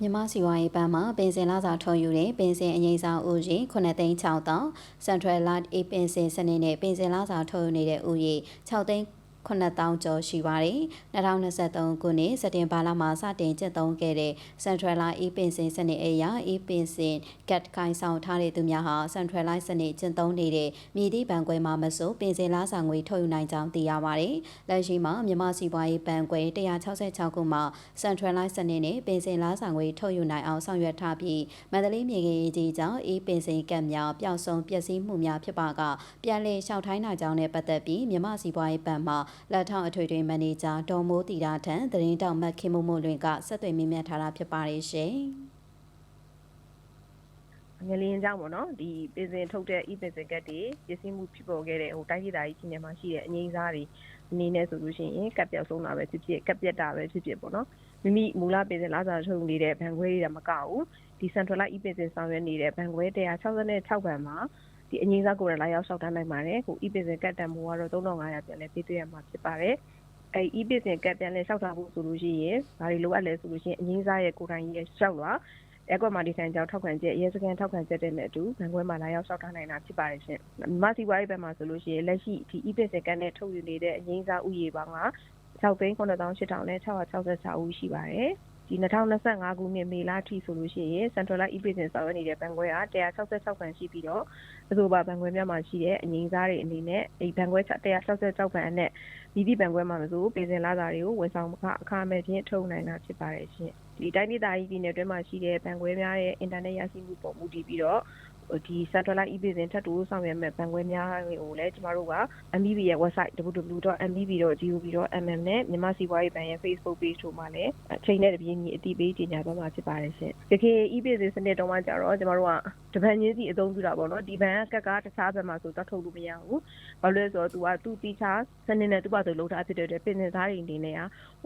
မြန်မာစီဝါရေးဘဏ်မှာပင်စင်လာစာထုတ်ယူတဲ့ပင်စင်အငိမ့်စာဦးရေ9သိန်း6တောင် Central Light A ပင်စင်စနစ်နဲ့ပင်စင်လာစာထုတ်ယူနေတဲ့ဦးရေ6သိန်း 9000ကျော်ရှိပါတယ်။2023ခုနှစ်စက်တင်ဘာလမှာစတင်ကျင့်သုံးခဲ့တဲ့ Centralize e-payment စနစ်အရ e-payment card ခိုင်ဆောင်ထားတဲ့သူများဟာ Centralize စနစ်ကျင့်သုံးနေတဲ့မြေတိဘဏ်ကွဲမှာမဆိုပင်စင်လားစာငွေထုတ်ယူနိုင်ကြောင်းသိရပါတယ်။လက်ရှိမှာမြန်မာစီးပွားရေးဘဏ်ကွဲ166ခုမှာ Centralize စနစ်နဲ့ပင်စင်လားစာငွေထုတ်ယူနိုင်အောင်ဆောင်ရွက်ထားပြီးမန္တလေးမြေကြီးကြီးကြောင့် e-payment ကတ်များပျောက်ဆုံးပျက်စီးမှုများဖြစ်ပါကပြန်လည်လျှောက်ထိုင်းနိုင်ကြောင်းနဲ့ပတ်သက်ပြီးမြန်မာစီးပွားရေးဘဏ်မှာလက်ထောက်အထွေထွေမန်နေဂျာဒေါ်မိုးတီတာထံသတင်းတောက်မတ်ခင်မို့မို့လွင်ကဆက်သွယ်မြင်မြတ်ထားတာဖြစ်ပါတယ်ရှင်ငလင်းကြောင့်ပေါ့နော်ဒီပင်စင်ထုတ်တဲ့ e ပင်စင်ကတ်တွေပစ္စည်းမှုဖြစ်ပေါ်ခဲ့တဲ့ဟိုတိုင်းပြည်သားကြီးချင်းထဲမှာရှိတဲ့အငိမ့်စားတွေအနေနဲ့ဆိုလို့ရှိရင်ကတ်ပြောက်ဆုံးတာပဲဖြစ်ဖြစ်ကတ်ပြက်တာပဲဖြစ်ဖြစ်ပေါ့နော်မိမိမူလပင်စင်လာစာထုတ်နေတဲ့ဘဏ်ခွဲတွေကမကဘူးဒီ centralize e ပင်စင်ဆောင်ရွက်နေတဲ့ဘဏ်ခွဲ166ဘဏ်မှာ ဒီအငိမ့်စားကိုယ်တိုင်လာရောက်လျှောက်တန်းနိုင်ပါတယ်ဟို e ပင်စင်ကတ်တန်မိုးကတော့3500ပြန်လဲပေးသွင်းရမှာဖြစ်ပါတယ်အဲ e ပစ္စင်ကတ်ပြန်လဲလျှောက်ထားဖို့ဆိုလို့ရှိရင်ဘာတွေလိုအပ်လဲဆိုလို့ရှိရင်အငင်းစားရဲ့ကိုယ်တိုင်ရဲ့လျှောက်လာအဲကွက်မာဒီဆိုင်ကြောင့်ထောက်ခံချက်ရဲစကန်ထောက်ခံချက်တဲ့နဲ့အတူဘန်ခွဲမှာလာရောက်လျှောက်ထားနိုင်တာဖြစ်ပါတယ်ရှင်။မစီဝါရေးဘက်မှာဆိုလို့ရှိရင်လက်ရှိဒီ e ပစ္စင်ကတ်နဲ့ထုတ်ယူနေတဲ့အငင်းစားဥယေပေါင်းက6သိန်း9800နဲ့666ဦးရှိပါတယ်။ ဒီ2025ခုနှစ်မေလအထိဆိုလို့ရှိရင် Centralize e-business ဆောင်ရွက်နေတဲ့ဘဏ်ခွဲက166ဘဏ်ရှိပြီးတော့အဆိုပါဘဏ်ခွဲများမှာရှိတဲ့အငိမ့်စားတွေအနေနဲ့ဒီဘဏ်ခွဲ166ဘဏ်အနက်ဒီဒီဘဏ်ခွဲမှာမဆိုပေးစင်လာစာတွေကိုဝန်ဆောင်အခါမဲ့ချင်းထုတ်နိုင်တာဖြစ်ပါတယ်ရှင်ဒီတိုင်းဒေသကြီးပြည်နယ်အတွင်းမှာရှိတဲ့ဘဏ်ခွဲများရဲ့အင်တာနက်ရရှိမှုပုံမူတည်ပြီးတော့ ဒီ satellite e-business ထပ်တိုးဆောင်ရွက်မဲ့ဘဏ်ခွဲများကိုလည်းကျမတို့က MBB ရဲ့ website www.mbb.mm နဲ့မြန်မာစီးပွားရေးဘဏ်ရဲ့ Facebook page တို့မှာလည်းအချိန်နဲ့တပြေးညီအတည်ပေးကြေညာသွားမှာဖြစ်ပါတယ်ရှင်။တကယ် e-business စနစ်တော့မှကြတော့ကျမတို့ကတပန်ချင်းစီအသုံးပြုတာပေါ့နော်။ဒီဘဏ်ကကတ်ကတခြားဘက်မှာဆိုတတ်ထုတ်လို့မရဘူး။ဘာလို့လဲဆိုတော့ तू ကသူ့တိချာစနစ်နဲ့သူ့ဘာဆိုလုပ်ထားဖြစ်တဲ့အတွက်ပင်စင်သားတွေအနေနဲ့က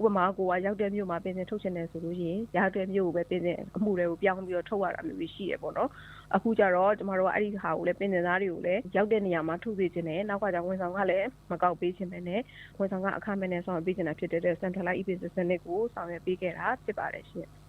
ဥပမာကိုကရောက်တဲ့မြို့မှာပင်စင်ထုတ်ချင်တယ်ဆိုလို့ရှိရင်ရောက်တဲ့မြို့ကိုပဲပင်စင်အမှုတွေကိုပြောင်းပြီးတော့ထုတ်ရတာမျိုးရှိတယ်ပေါ့နော်။အခုကျတော့ကျမတို့ကအဲ့ဒီဟာကိုလည်းပင်စင်သားတွေကိုလည်းရောက်တဲ့နေရာမှာထုတ်စေချင်တယ်။နောက်ကကြောင့်ဝန်ဆောင်ကလည်းမကောက်ပေးချင်ပဲနဲ့ဝန်ဆောင်ကအခမဲ့နဲ့ဆောင်ပေးချင်တာဖြစ်တဲ့ Centralized e-business စနစ်ကိုဆောင်ရွက်ပေးခဲ့တာဖြစ်ပါတယ်ရှင်။